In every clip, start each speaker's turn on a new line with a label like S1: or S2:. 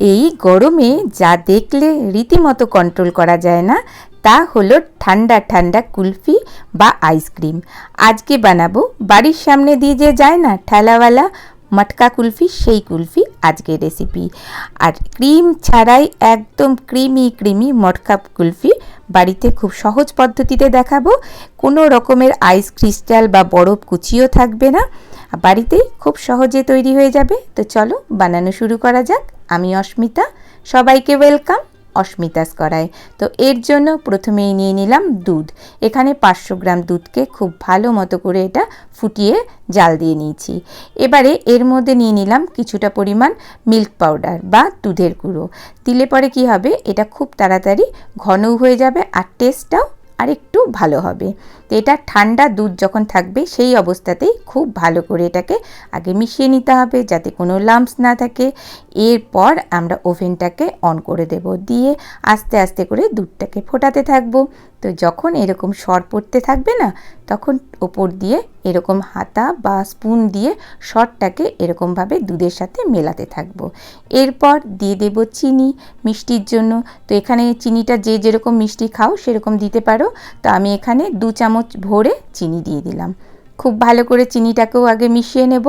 S1: এই গরমে যা দেখলে রীতিমতো কন্ট্রোল করা যায় না, তা হলো ঠান্ডা ঠান্ডা কুলফি বা আইসক্রিম আজকে বানাবো বাড়ির সামনে দিয়ে যে যায় না ঠেলাওয়ালা মটকা কুলফি, সেই কুলফি আজকের রেসিপি আর ক্রিম ছাড়াই একদম ক্রিমি ক্রিমি মটকা কুলফি বাড়িতে খুব সহজ পদ্ধতিতে দেখাবো। কোনো রকমের আইস ক্রিস্টাল বা বরফ কুচিও থাকবে না। বাড়িতেই খুব সহজে তৈরি হয়ে যাবে। তো চলো বানানো শুরু করা যাক। আমি অস্মিতা, সবাইকে ওয়েলকাম অস্মিতাস করায় তো এর জন্য প্রথমেই নিয়ে নিলাম দুধ। এখানে পাঁচশো গ্রাম দুধকে খুব ভালো মতো করে এটা ফুটিয়ে জাল দিয়ে নিয়েছি। এবারে এর মধ্যে নিয়ে নিলাম কিছুটা পরিমাণ মিল্ক পাউডার বা দুধের গুঁড়ো। দিলে পরে কি হবে, এটা খুব তাড়াতাড়ি ঘনও হয়ে যাবে আর টেস্টটাও আর একটু ভালো হবে। তো এটা ঠান্ডা দুধ যখন থাকবে, সেই অবস্থাতেই খুব ভালো করে এটাকে আগে মিশিয়ে নিতে হবে যাতে কোনো লাম্পস না থাকে। এরপর আমরা ওভেনটাকে অন করে দেব। দিয়ে আস্তে আস্তে করে দুধটাকে ফোটাতে থাকব। তো যখন এরকম সর পড়তে থাকবে না, তখন ওপর দিয়ে এরকম হাতা বা স্পুন দিয়ে শটটাকে এরকমভাবে দুধের সাথে মেলাতে থাকব। এরপর দিয়ে দেব চিনি, মিষ্টির জন্য। তো এখানে চিনিটা যে যেরকম মিষ্টি খাও সেরকম দিতে পারো। তো আমি এখানে দু চামচ ভরে চিনি দিয়ে দিলাম। খুব ভালো করে চিনিটাকেও আগে মিশিয়ে নেব।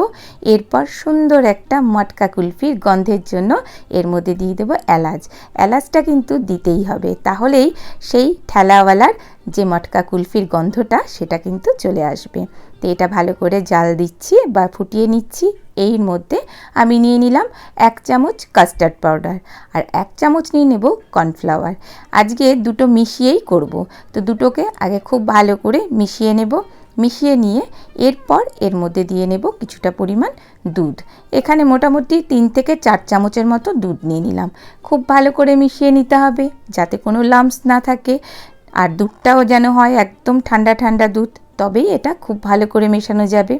S1: এরপর সুন্দর একটা মটকা কুলফির গন্ধের জন্য এর মধ্যে দিয়ে দেবো এলাচ। এলাচটা কিন্তু দিতেই হবে। তাহলেই সেই ঠেলাওয়ালার যে মটকা কুলফির গন্ধটা, সেটা কিন্তু চলে আসবে। তো এটা ভালো করে জাল দিচ্ছি বা ফুটিয়ে নিচ্ছি। এর মধ্যে আমি নিয়ে নিলাম এক চামচ কাস্টার্ড পাউডার আর এক চামচ নিয়ে নেব কর্নফ্লাওয়ার। আজকে দুটো মিশিয়েই করব। তো দুটোকে আগে খুব ভালো করে মিশিয়ে নেব। মিশিয়ে নিয়ে এরপর এর মধ্যে দিয়ে নেব কিছুটা পরিমাণ দুধ। এখানে মোটামুটি তিন থেকে চার চামচের মতো দুধ নিয়ে নিলাম। খুব ভালো করে মিশিয়ে নিতে হবে যাতে কোনো লাম্পস না থাকে আর দুধটাও যেন হয় একদম ঠান্ডা ঠান্ডা দুধ, তবেই এটা খুব ভালো করে মেশানো যাবে।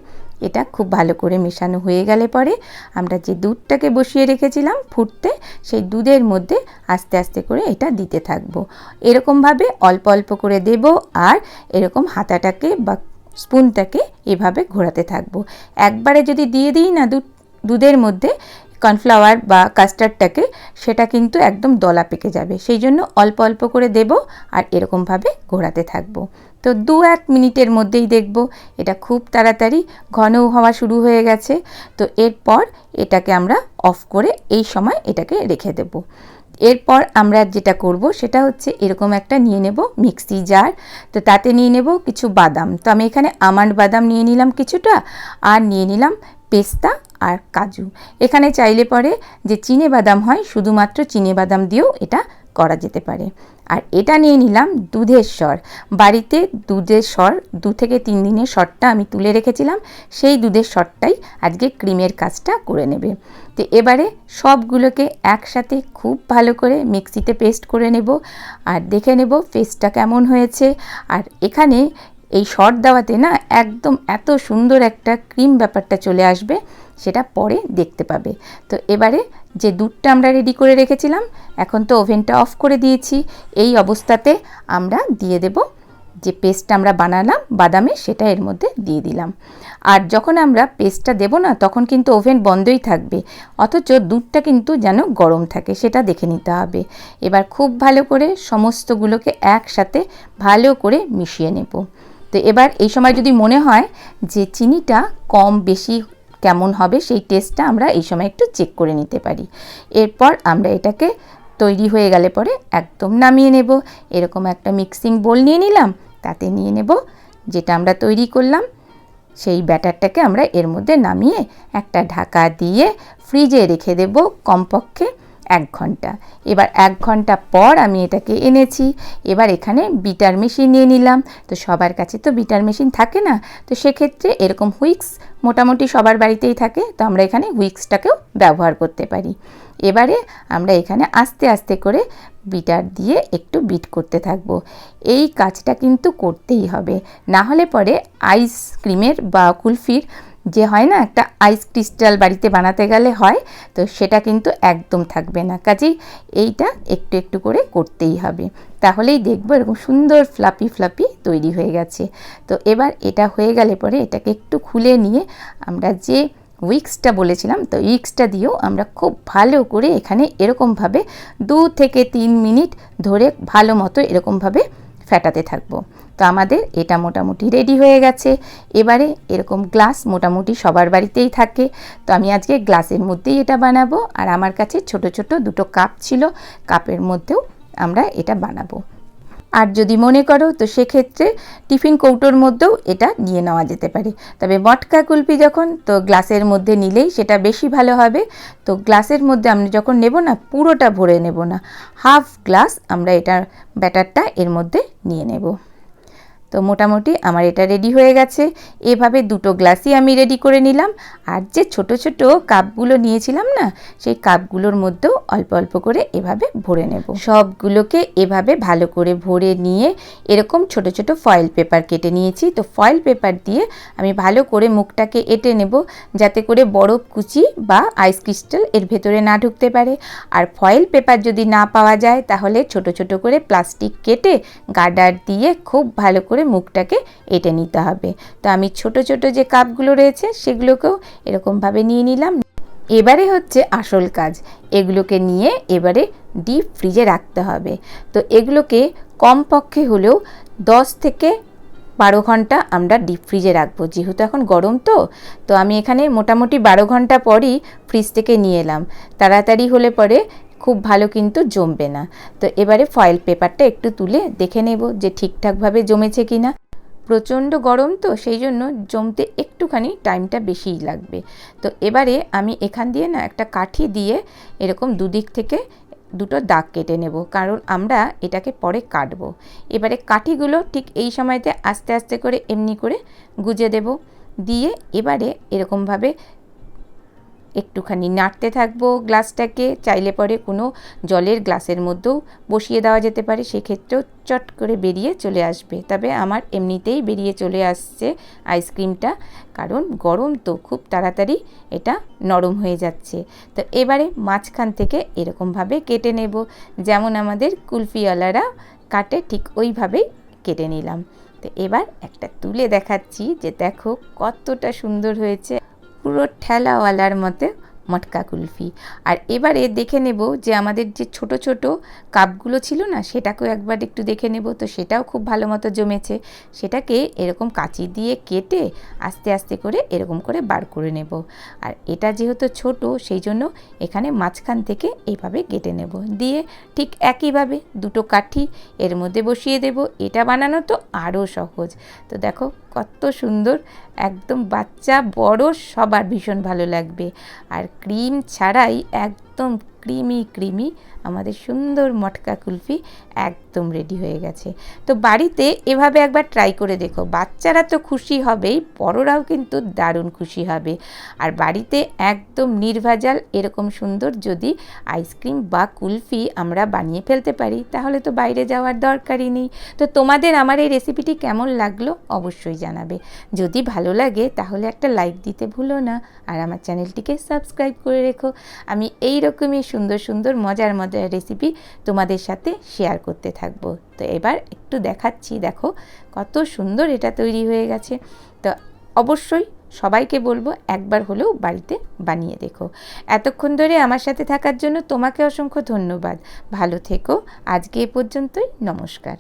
S1: এটা খুব ভালো করে মেশানো হয়ে গেলে পরে আমরা যে দুধটাকে বসিয়ে রেখেছিলাম ফুটতে, সেই দুধের মধ্যে আস্তে আস্তে করে এটা দিতে থাকব। এরকমভাবে অল্প অল্প করে দেব আর এরকম হাতাটাকে বা স্পুনটাকে এভাবে ঘোরাতে থাকব। একবারে যদি দিয়ে দিই না দুধ দুধের মধ্যে, কর্নফ্লাওয়ার বা কাস্টার্ডটাকে, সেটা কিন্তু একদম দলা পেকে যাবে। সেই জন্য অল্প অল্প করে দেব আর এরকমভাবে ঘোরাতে থাকব। তো দু এক মিনিটের মধ্যেই দেখব, এটা খুব তাড়াতাড়ি ঘন হওয়া শুরু হয়ে গেছে। তো এরপর এটাকে আমরা অফ করে এই সময় এটাকে রেখে দেব। এরপর আমরা যেটা করব সেটা হচ্ছে এরকম একটা নিয়ে নেব মিক্সি জার। তো তাতে নিয়ে নেব কিছু বাদাম। তো আমি এখানে আমান্ড বাদাম নিয়ে নিলাম কিছুটা আর নিয়ে নিলাম পেস্তা আর কাজু। এখানে চাইলে পরে যে চিনে বাদাম হয়, শুধুমাত্র চিনে বাদাম দিয়েও এটা করা যেতে পারে। আর এটা নিয়ে নিলাম দুধের স্বর। বাড়িতে দুধের স্বর দু থেকে তিন দিনের স্বরটা আমি তুলে রেখেছিলাম, সেই দুধের স্বরটাই আজকে ক্রিমের কাজটা করে নেবে। তো এবারে সবগুলোকে একসাথে খুব ভালো করে মিক্সিতে পেস্ট করে নেব আর দেখে নেব পেস্টটা কেমন হয়েছে। আর এখানে এই শর্ট দেওয়াতে না একদম এত সুন্দর একটা ক্রিম ব্যাপারটা চলে আসবে। সেটা পরে দেখতে পাবে। তো এবারে যে দুধটা আমরা রেডি করে রেখেছিলাম, এখন তো ওভেনটা অফ করে দিয়েছি। এই অবস্থাতে আমরা দিয়ে দেব যে পেস্টটা আমরা বানালাম, বাদামে সেটা এর মধ্যে দিয়ে দিলাম। আর যখন আমরা পেস্টটা দেব না, তখন কিন্তু ওভেন বন্ধই থাকবে। অথচ দুধটা কিন্তু যেন গরম থাকে, সেটা দেখে নিতে হবে। এবার খুব ভালো করে সমস্তগুলোকে একসাথে ভালো করে মিশিয়ে নেব। তো এবার এই সময় যদি মনে হয় যে চিনিটা কম বেশি কেমন হবে সেই টেস্টটা আমরা এই সময় একটু চেক করে নিতে পারি। এরপর আমরা এটাকে তৈরি হয়ে গেলে পরে একদম নামিয়ে নেব। এরকম একটা মিক্সিং বোল নিয়ে নিলাম, তাতে নিয়ে নেব যেটা আমরা তৈরি করলাম। সেই ব্যাটারটাকে আমরা এর মধ্যে নামিয়ে একটা ঢাকা দিয়ে ফ্রিজে রেখে দেব কমপক্ষে। এক ঘণ্টা। এবার এক ঘণ্টা পর আমি এটাকে এনেছি। এবার এখানে বিটার মেশিন নিয়ে নিলাম। তো সবার কাছে তো বিটার মেশিন থাকে না। তো সেক্ষেত্রে এরকম হুইক্স মোটামুটি সবার বাড়িতেই থাকে। তো আমরা এখানে হুইক্সটাকেও ব্যবহার করতে পারি। এবারে আমরা এখানে আস্তে আস্তে করে বিটার দিয়ে একটু বিট করতে থাকব। এই কাজটা কিন্তু করতেই হবে। না হলে পরে আইসক্রিমের বা কুলফির যে হয় না, একটা আইস ক্রিস্টাল বাড়িতে বানাতে গেলে হয়, তো সেটা কিন্তু একদম থাকবে না। কাজেই এইটা একটু একটু করে করতেই হবে। তাহলেই দেখব এরকম সুন্দর ফ্লাপি ফ্লাপি তৈরি হয়ে গেছে। তো এবার এটা হয়ে গেলে পরে এটাকে একটু খুলে নিয়ে আমরা যে উইক্সটা বলেছিলাম, তো উইক্সটা দিয়েও আমরা খুব ভালো করে এখানে এরকমভাবে দু থেকে তিন মিনিট ধরে ভালো মতো এরকমভাবে ফেটাতে থাকব। তো আমাদের এটা মোটামুটি রেডি হয়ে গেছে। এবারে এরকম গ্লাস মোটামুটি সবার বাড়িতেই থাকে। তো আমি আজকে গ্লাসের মধ্যেই এটা বানাবো। আর আমার কাছে ছোট ছোট দুটো কাপ ছিল। কাপের মধ্যেও আমরা এটা বানাবো। আর যদি মনে করো, তো সেক্ষেত্রে টিফিন কৌটোর মধ্যেও এটা নিয়ে নেওয়া যেতে পারে। তবে মটকা কুলপি যখন, তো গ্লাসের মধ্যে নিলেই সেটা বেশি ভালো হবে। তো গ্লাসের মধ্যে আমরা যখন নেব না, পুরোটা ভরে নেব না। হাফ গ্লাস আমরা এটার ব্যাটারটা এর মধ্যে নিয়ে নেব। তো মোটামুটি আমার এটা রেডি হয়ে গেছে। এভাবে দুটো গ্লাসই আমি রেডি করে নিলাম। আর যে ছোট ছোট কাপগুলো নিয়েছিলাম না, সেই কাপগুলোর মধ্যেও অল্প অল্প করে এভাবে ভরে নেব। সবগুলোকে এভাবে ভালো করে ভরে নিয়ে এরকম ছোট ছোট ফয়েল পেপার কেটে নিয়েছি। তো ফয়েল পেপার দিয়ে আমি ভালো করে মুখটাকে এঁটে নেব যাতে করে বরফ কুচি বা আইস ক্রিস্টাল এর ভেতরে না ঢুকতে পারে। আর ফয়েল পেপার যদি না পাওয়া যায়, তাহলে ছোট ছোট করে প্লাস্টিক কেটে গার্ডার দিয়ে খুব ভালো করে মুখটাকে এঁটে নিতে হবে। তো আমি ছোট ছোট যে কাপগুলো রয়েছে, সেগুলোকেও এরকমভাবে নিয়ে নিলাম। এবারে হচ্ছে আসল কাজ। এগুলোকে নিয়ে এবারে ডিপ ফ্রিজে রাখতে হবে। তো এগুলোকে কমপক্ষে হলেও দশ থেকে বারো ঘণ্টা আমরা ডিপ ফ্রিজে রাখব। যেহেতু এখন গরম তো তো আমি এখানে মোটামুটি বারো ঘণ্টা পরই ফ্রিজ থেকে নিয়ে এলাম। তাড়াতাড়ি হলে পরে খুব ভালো কিন্তু জমবে না। তো এবারে ফয়েল পেপারটা একটু তুলে দেখে নেব যে ঠিকঠাকভাবে জমেছে কি না প্রচণ্ড গরম তো, সেই জন্য জমতে একটুখানি টাইমটা বেশিই লাগবে। তো এবারে আমি এখান দিয়ে না একটা কাঠি দিয়ে এরকম দুদিক থেকে দুটো দাগ কেটে নেব, কারণ আমরা এটাকে পরে কাটবো। এবারে কাঠিগুলো ঠিক এই সময়তে আস্তে আস্তে করে এমনি করে গুজে দেব। দিয়ে এবারে এরকমভাবে একটুখানি নাড়তে থাকব গ্লাসটাকে, চাইলে পরে কোনো জলের গ্লাসের মধ্যেও বসিয়ে দেওয়া যেতে পারে, সেক্ষেত্রেও চট করে বেরিয়ে চলে আসবে। তবে আমার এমনিতেই বেরিয়ে চলে আসছে আইসক্রিমটা, কারণ গরম তো, খুব তাড়াতাড়ি এটা নরম হয়ে যাচ্ছে। তো এবারে মাঝখান থেকে এরকমভাবে কেটে নেব, যেমন আমাদের কুলফিওয়ালারা কাটে, ঠিক ওইভাবেই কেটে নিলাম। তো এবার একটা তুলে দেখাচ্ছি যে দেখো কতটা সুন্দর হয়েছে। পুরো ঠেলাওয়ালার মতে মটকা কুলফি। আর এবারে দেখে নেব যে আমাদের যে ছোট ছোট কাপগুলো ছিল না, সেটাকেও একবার একটু দেখে নেব। তো সেটাও খুব ভালো মতো জমেছে। সেটাকে এরকম কাঁচি দিয়ে কেটে আস্তে আস্তে করে এরকম করে বার করে নেব। আর এটা যেহেতু ছোট, সেই জন্য এখানে মাঝখান থেকে এইভাবে কেটে নেব। দিয়ে ঠিক একইভাবে দুটো কাঠি এর মধ্যে বসিয়ে দেব। এটা বানানো তো আরও সহজ। তো দেখো কত সুন্দর। একদম বাচ্চা বড় সবার ভীষণ ভালো লাগবে। আর ক্রিম ছাড়াই একদম ক্রিমি ক্রিমি, আমাদের সুন্দর মটকা কুলফি একদম রেডি হয়ে গেছে। তো বাড়িতে এভাবে একবার ট্রাই করে দেখো, বাচ্চারা তো খুশি হবেই, বড়রাও কিন্তু দারুণ খুশি হবে। আর বাড়িতে একদম নির্ভেজাল, এরকম সুন্দর যদি আইসক্রিম বা কুলফি আমরা বানিয়ে ফেলতে পারি, তাহলে তো বাইরে যাওয়ার দরকারই নেই। তো তোমাদের আমার এই রেসিপিটি কেমন লাগল অবশ্যই জানাবে। যদি ভালো লাগে, তাহলে একটা লাইক দিতে ভুলো না। আর আমার চ্যানেলটিকে সাবস্ক্রাইব করে রেখো। আমি এই রকমই সুন্দর সুন্দর, মজার মজার রেসিপি তোমাদের সাথে শেয়ার করতে থাকব। তো এবার একটু দেখাচ্ছি, দেখো কত সুন্দর এটা তৈরি হয়ে গেছে। তো অবশ্যই সবাইকে বলব একবার হলেও বাড়িতে বানিয়ে দেখো। এতক্ষণ ধরে আমার সাথে থাকার জন্য তোমাকে অসংখ্য ধন্যবাদ। ভালো থেকো, আজকে এ পর্যন্তই, নমস্কার।